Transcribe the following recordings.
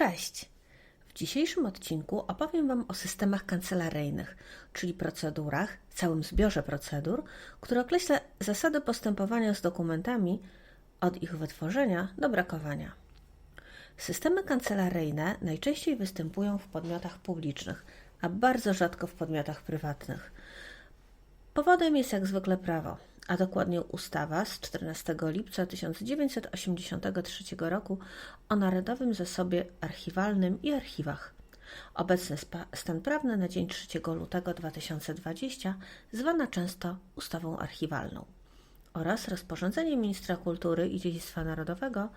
Cześć! W dzisiejszym odcinku opowiem Wam o systemach kancelaryjnych, czyli procedurach, całym zbiorze procedur, które określa zasady postępowania z dokumentami od ich wytworzenia do brakowania. Systemy kancelaryjne najczęściej występują w podmiotach publicznych, a bardzo rzadko w podmiotach prywatnych. Powodem jest jak zwykle prawo, a dokładnie ustawa z 14 lipca 1983 roku o Narodowym Zasobie Archiwalnym i Archiwach. Obecny stan prawny na dzień 3 lutego 2020, zwana często ustawą archiwalną, oraz rozporządzenie ministra kultury i dziedzictwa narodowego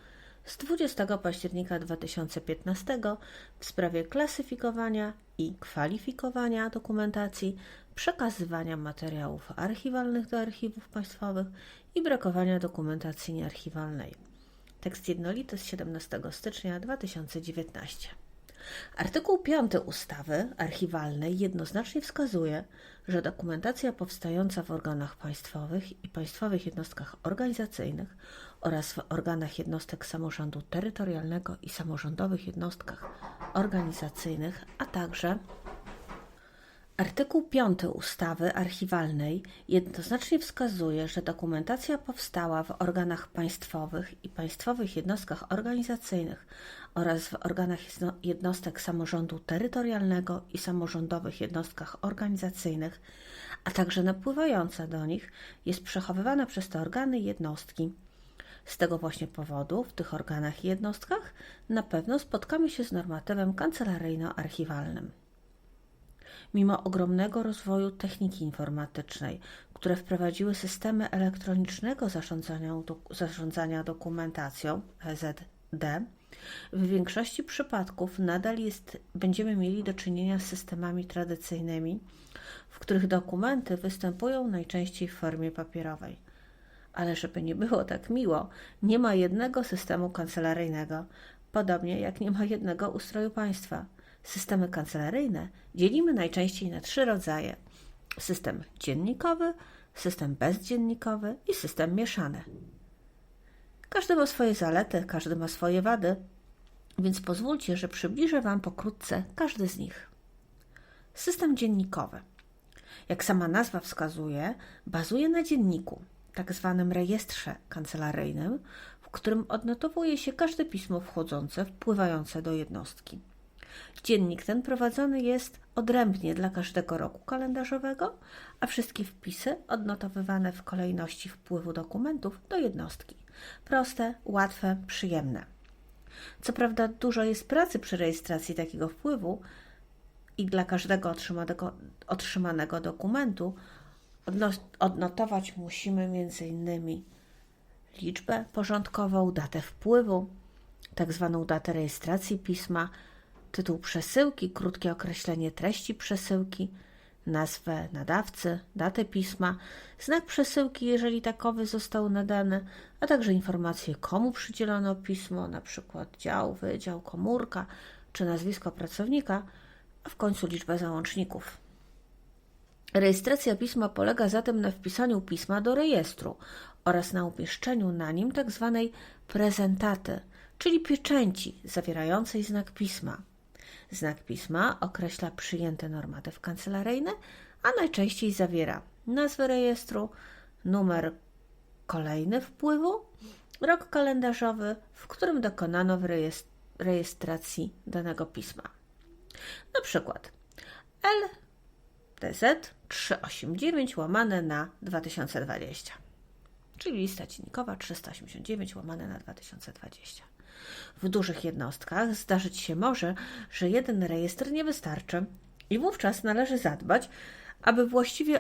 z 20 października 2015 w sprawie klasyfikowania i kwalifikowania dokumentacji, przekazywania materiałów archiwalnych do archiwów państwowych i brakowania dokumentacji niearchiwalnej. Tekst jednolity z 17 stycznia 2019. Artykuł 5 ustawy archiwalnej jednoznacznie wskazuje, że dokumentacja powstająca w organach państwowych i państwowych jednostkach organizacyjnych oraz w organach jednostek samorządu terytorialnego i samorządowych jednostkach organizacyjnych, a także Artykuł 5 ustawy archiwalnej jednoznacznie wskazuje, że dokumentacja powstała w organach państwowych i państwowych jednostkach organizacyjnych oraz w organach jednostek samorządu terytorialnego i samorządowych jednostkach organizacyjnych, a także napływająca do nich, jest przechowywana przez te organy jednostki. Z tego właśnie powodu w tych organach i jednostkach na pewno spotkamy się z normatywem kancelaryjno-archiwalnym. Mimo ogromnego rozwoju techniki informatycznej, które wprowadziły systemy elektronicznego zarządzania, zarządzania dokumentacją EZD, w większości przypadków nadal jest, będziemy mieli do czynienia z systemami tradycyjnymi, w których dokumenty występują najczęściej w formie papierowej. Ale żeby nie było tak miło, nie ma jednego systemu kancelaryjnego, podobnie jak nie ma jednego ustroju państwa. Systemy kancelaryjne dzielimy najczęściej na trzy rodzaje: system dziennikowy, system bezdziennikowy i system mieszany. Każdy ma swoje zalety, każdy ma swoje wady, więc pozwólcie, że przybliżę Wam pokrótce każdy z nich. System dziennikowy. Jak sama nazwa wskazuje, bazuje na dzienniku, tak zwanym rejestrze kancelaryjnym, w którym odnotowuje się każde pismo wchodzące, wpływające do jednostki. Dziennik ten prowadzony jest odrębnie dla każdego roku kalendarzowego, a wszystkie wpisy odnotowywane w kolejności wpływu dokumentów do jednostki. Proste, łatwe, przyjemne. Co prawda, dużo jest pracy przy rejestracji takiego wpływu i dla każdego otrzymanego, otrzymanego dokumentu odnotować musimy m.in. liczbę porządkową, datę wpływu, tak zwaną datę rejestracji pisma, tytuł przesyłki, krótkie określenie treści przesyłki, nazwę nadawcy, datę pisma, znak przesyłki, jeżeli takowy został nadany, a także informacje, komu przydzielono pismo, przykład dział, wydział, komórka czy nazwisko pracownika, a w końcu liczbę załączników. Rejestracja pisma polega zatem na wpisaniu pisma do rejestru oraz na umieszczeniu na nim tzw. Tak prezentaty, czyli pieczęci zawierającej znak pisma. Znak pisma określa przyjęte normatyw kancelaryjny, a najczęściej zawiera nazwę rejestru, numer kolejny wpływu, rok kalendarzowy, w którym dokonano w rejestracji danego pisma. Na przykład LTZ 389 łamane na 2020, czyli lista dziennikowa 389 łamane na 2020. W dużych jednostkach zdarzyć się może, że jeden rejestr nie wystarczy i wówczas należy zadbać, aby właściwie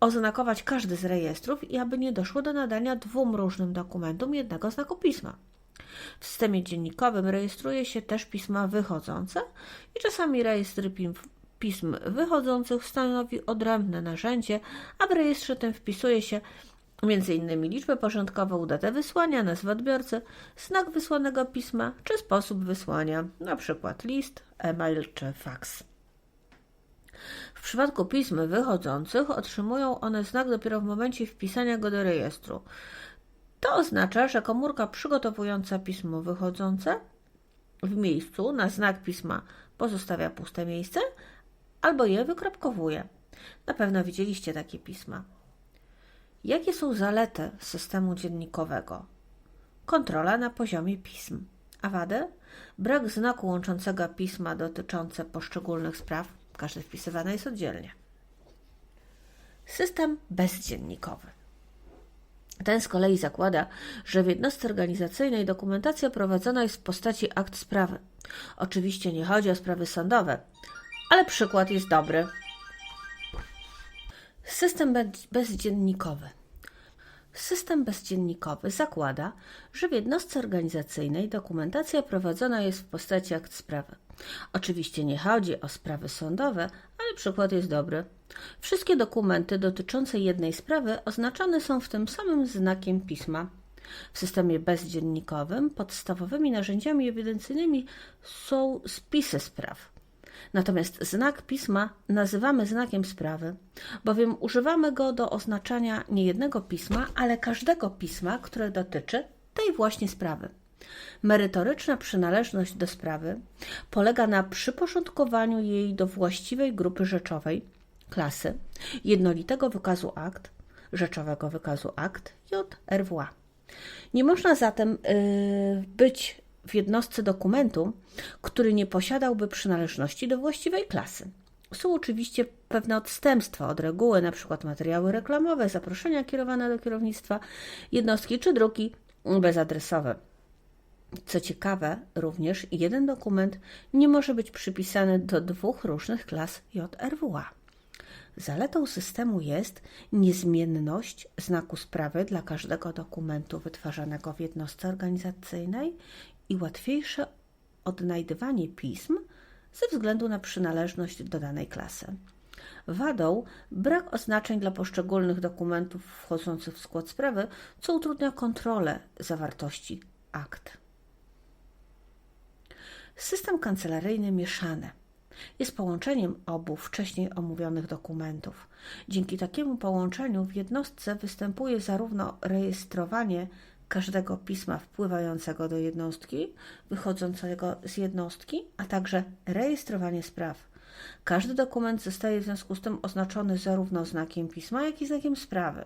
oznakować każdy z rejestrów i aby nie doszło do nadania dwóm różnym dokumentom jednego znaku pisma. W systemie dziennikowym rejestruje się też pisma wychodzące i czasami rejestr pism wychodzących stanowi odrębne narzędzie, a w rejestrze tym wpisuje się innymi liczbę porządkową, datę wysłania, nazwę odbiorcy, znak wysłanego pisma czy sposób wysłania, np. list, e-mail czy fax. W przypadku pism wychodzących otrzymują one znak dopiero w momencie wpisania go do rejestru. To oznacza, że komórka przygotowująca pismo wychodzące W miejscu na znak pisma pozostawia puste miejsce albo je wykropkowuje. Na pewno widzieliście takie pisma. Jakie są zalety systemu dziennikowego? Kontrola na poziomie pism. A wady? Brak znaku łączącego pisma dotyczące poszczególnych spraw. Każde wpisywane jest oddzielnie. System bezdziennikowy. Ten z kolei zakłada, że w jednostce organizacyjnej dokumentacja prowadzona jest w postaci akt sprawy. Oczywiście nie chodzi o sprawy sądowe, ale przykład jest dobry. System bezdziennikowy. System bezdziennikowy zakłada, że w jednostce organizacyjnej dokumentacja prowadzona jest w postaci akt sprawy. Oczywiście nie chodzi o sprawy sądowe, ale przykład jest dobry. Wszystkie dokumenty dotyczące jednej sprawy oznaczone są w tym samym znakiem pisma. W systemie bezdziennikowym podstawowymi narzędziami ewidencyjnymi są spisy spraw. Natomiast znak pisma nazywamy znakiem sprawy, bowiem używamy go do oznaczania nie jednego pisma, ale każdego pisma, które dotyczy tej właśnie sprawy. Merytoryczna przynależność do sprawy polega na przyporządkowaniu jej do właściwej grupy rzeczowej, klasy, jednolitego wykazu akt, rzeczowego wykazu akt JRWA. Nie można zatem yy, być w jednostce dokumentu, który nie posiadałby przynależności do właściwej klasy. Są oczywiście pewne odstępstwa od reguły, np. materiały reklamowe, zaproszenia kierowane do kierownictwa jednostki czy druki bezadresowe. Co ciekawe, również jeden dokument nie może być przypisany do dwóch różnych klas JRWA. Zaletą systemu jest niezmienność znaku sprawy dla każdego dokumentu wytwarzanego w jednostce organizacyjnej i łatwiejsze odnajdywanie pism ze względu na przynależność do danej klasy. Wadą brak oznaczeń dla poszczególnych dokumentów wchodzących w skład sprawy, co utrudnia kontrolę zawartości akt. System kancelaryjny mieszany jest połączeniem obu wcześniej omówionych dokumentów. Dzięki takiemu połączeniu w jednostce występuje zarówno rejestrowanie każdego pisma wpływającego do jednostki, wychodzącego z jednostki, a także rejestrowanie spraw. Każdy dokument zostaje w związku z tym oznaczony zarówno znakiem pisma, jak i znakiem sprawy.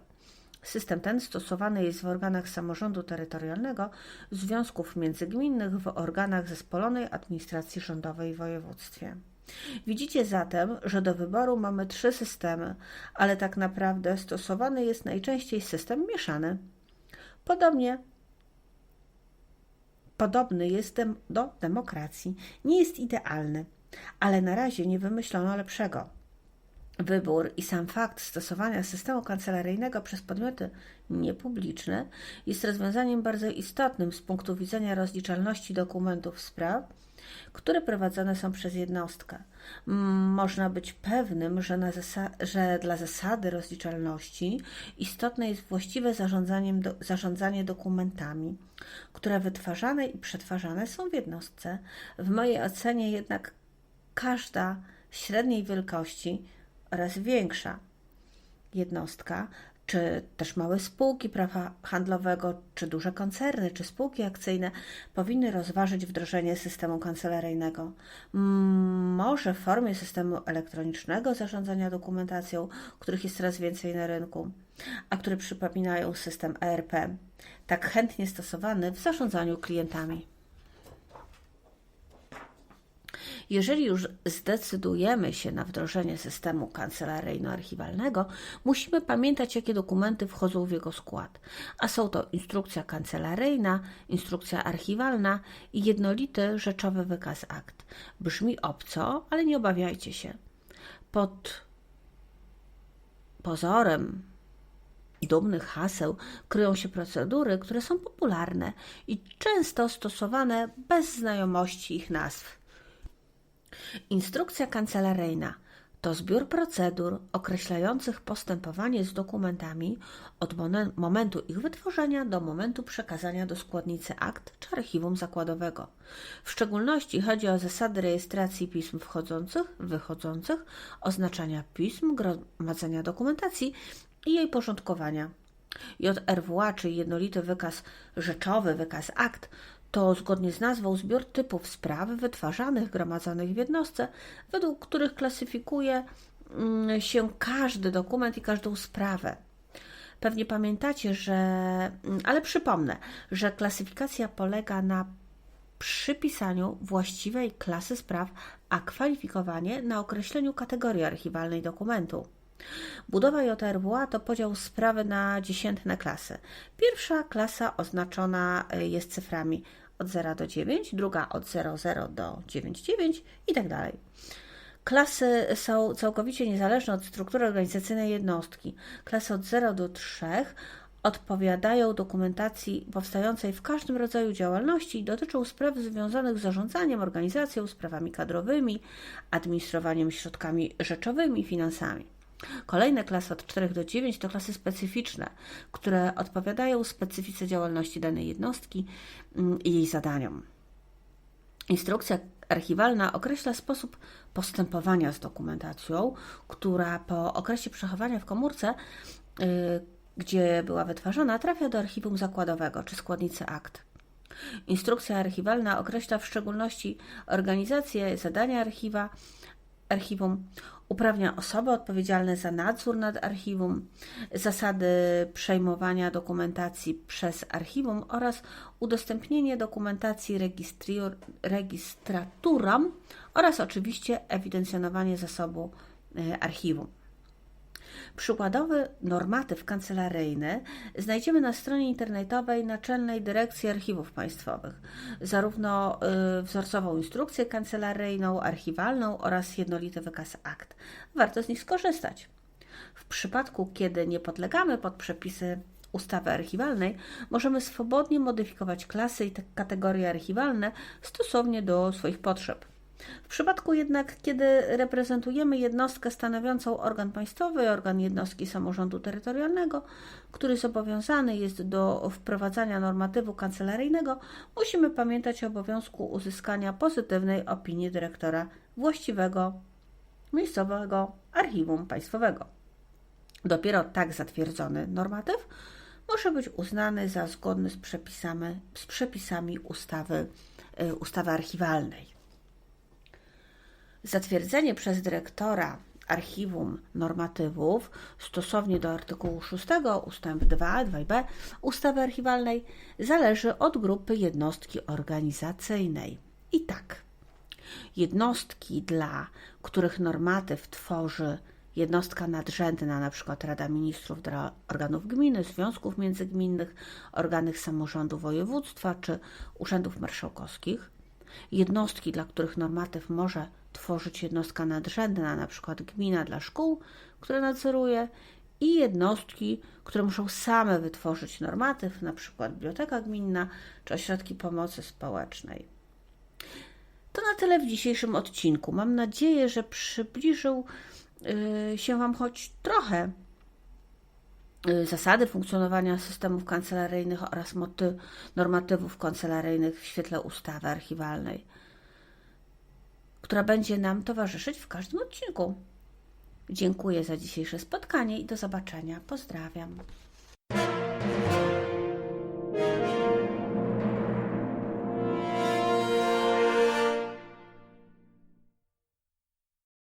System ten stosowany jest w organach samorządu terytorialnego, związków międzygminnych, w organach zespolonej administracji rządowej w województwie. Widzicie zatem, że do wyboru mamy trzy systemy, ale tak naprawdę stosowany jest najczęściej system mieszany. Podobnie podobny jest do demokracji. Nie jest idealny, ale na razie nie wymyślono lepszego. Wybór i sam fakt stosowania systemu kancelaryjnego przez podmioty niepubliczne jest rozwiązaniem bardzo istotnym z punktu widzenia rozliczalności dokumentów spraw które prowadzone są przez jednostkę. Można być pewnym, że, że dla zasady rozliczalności istotne jest właściwe do zarządzanie dokumentami, które wytwarzane i przetwarzane są w jednostce. W mojej ocenie jednak każda średniej wielkości oraz większa jednostka czy też małe spółki prawa handlowego, czy duże koncerny, czy spółki akcyjne powinny rozważyć wdrożenie systemu kancelaryjnego. Może w formie systemu elektronicznego zarządzania dokumentacją, których jest coraz więcej na rynku, a które przypominają system ERP, tak chętnie stosowany w zarządzaniu klientami. Jeżeli już zdecydujemy się na wdrożenie systemu kancelaryjno-archiwalnego, musimy pamiętać, jakie dokumenty wchodzą w jego skład. A są to instrukcja kancelaryjna, instrukcja archiwalna i jednolity rzeczowy wykaz akt. Brzmi obco, ale nie obawiajcie się. Pod pozorem dumnych haseł kryją się procedury, które są popularne i często stosowane bez znajomości ich nazw. Instrukcja kancelaryjna to zbiór procedur określających postępowanie z dokumentami od momentu ich wytworzenia do momentu przekazania do składnicy akt czy archiwum zakładowego. W szczególności chodzi o zasady rejestracji pism wchodzących, wychodzących, oznaczania pism, gromadzenia dokumentacji i jej porządkowania. JRWA, czyli jednolity wykaz rzeczowy, wykaz akt, To zgodnie z nazwą zbiór typów spraw wytwarzanych, gromadzonych w jednostce, według których klasyfikuje mm, się każdy dokument i każdą sprawę. Pewnie pamiętacie, że, mm, ale przypomnę, że klasyfikacja polega na przypisaniu właściwej klasy spraw, a kwalifikowanie na określeniu kategorii archiwalnej dokumentu. Budowa JRWA to podział sprawy na dziesiętne klasy. Pierwsza klasa oznaczona y, jest cyframi od 0 do 9, druga od 00 do 99 i tak dalej. Klasy są całkowicie niezależne od struktury organizacyjnej jednostki. Klasy od 0 do 3 odpowiadają dokumentacji powstającej w każdym rodzaju działalności i dotyczą spraw związanych z zarządzaniem, organizacją, sprawami kadrowymi, administrowaniem środkami rzeczowymi, finansami. Kolejne klasy od 4 do 9 to klasy specyficzne, które odpowiadają specyfice działalności danej jednostki mm, i jej zadaniom. Instrukcja archiwalna określa sposób postępowania z dokumentacją, która po okresie przechowania w komórce, yy, gdzie była wytwarzana, trafia do archiwum zakładowego czy składnicy akt. Instrukcja archiwalna określa w szczególności organizację, zadania archiwa, archiwum, uprawnia osoby odpowiedzialne za nadzór nad archiwum, zasady przejmowania dokumentacji przez archiwum oraz udostępnienie dokumentacji rejestraturom oraz oczywiście ewidencjonowanie zasobu e, archiwum. Przykładowy normatyw kancelaryjny znajdziemy na stronie internetowej Naczelnej Dyrekcji Archiwów Państwowych. Zarówno y, wzorcową instrukcję kancelaryjną, archiwalną oraz jednolity wykaz akt. Warto z nich skorzystać. W przypadku, kiedy nie podlegamy pod przepisy ustawy archiwalnej, możemy swobodnie modyfikować klasy i kategorie archiwalne stosownie do swoich potrzeb. W przypadku jednak, kiedy reprezentujemy jednostkę stanowiącą organ państwowy, organ jednostki samorządu terytorialnego, który zobowiązany jest do wprowadzania normatywu kancelaryjnego, musimy pamiętać o obowiązku uzyskania pozytywnej opinii dyrektora właściwego miejscowego archiwum państwowego. Dopiero tak zatwierdzony normatyw może być uznany za zgodny z przepisami, z przepisami ustawy, y, ustawy archiwalnej. Zatwierdzenie przez dyrektora archiwum normatywów stosownie do artykułu 6 ustęp 2, 2b ustawy archiwalnej zależy od grupy jednostki organizacyjnej. I tak, jednostki, dla których normatyw tworzy jednostka nadrzędna, np. Rada Ministrów dla organów gminy, związków międzygminnych, organów samorządu województwa czy urzędów marszałkowskich, jednostki, dla których normatyw może tworzyć jednostka nadrzędna, np. gmina dla szkół, które nadzoruje, i jednostki, które muszą same wytworzyć normatyw, np. biblioteka gminna czy ośrodki pomocy społecznej. To na tyle w dzisiejszym odcinku. Mam nadzieję, że przybliżył yy, się Wam choć trochę yy, zasady funkcjonowania systemów kancelaryjnych oraz normatywów kancelaryjnych w świetle ustawy archiwalnej która będzie nam towarzyszyć w każdym odcinku. Dziękuję za dzisiejsze spotkanie i do zobaczenia. Pozdrawiam.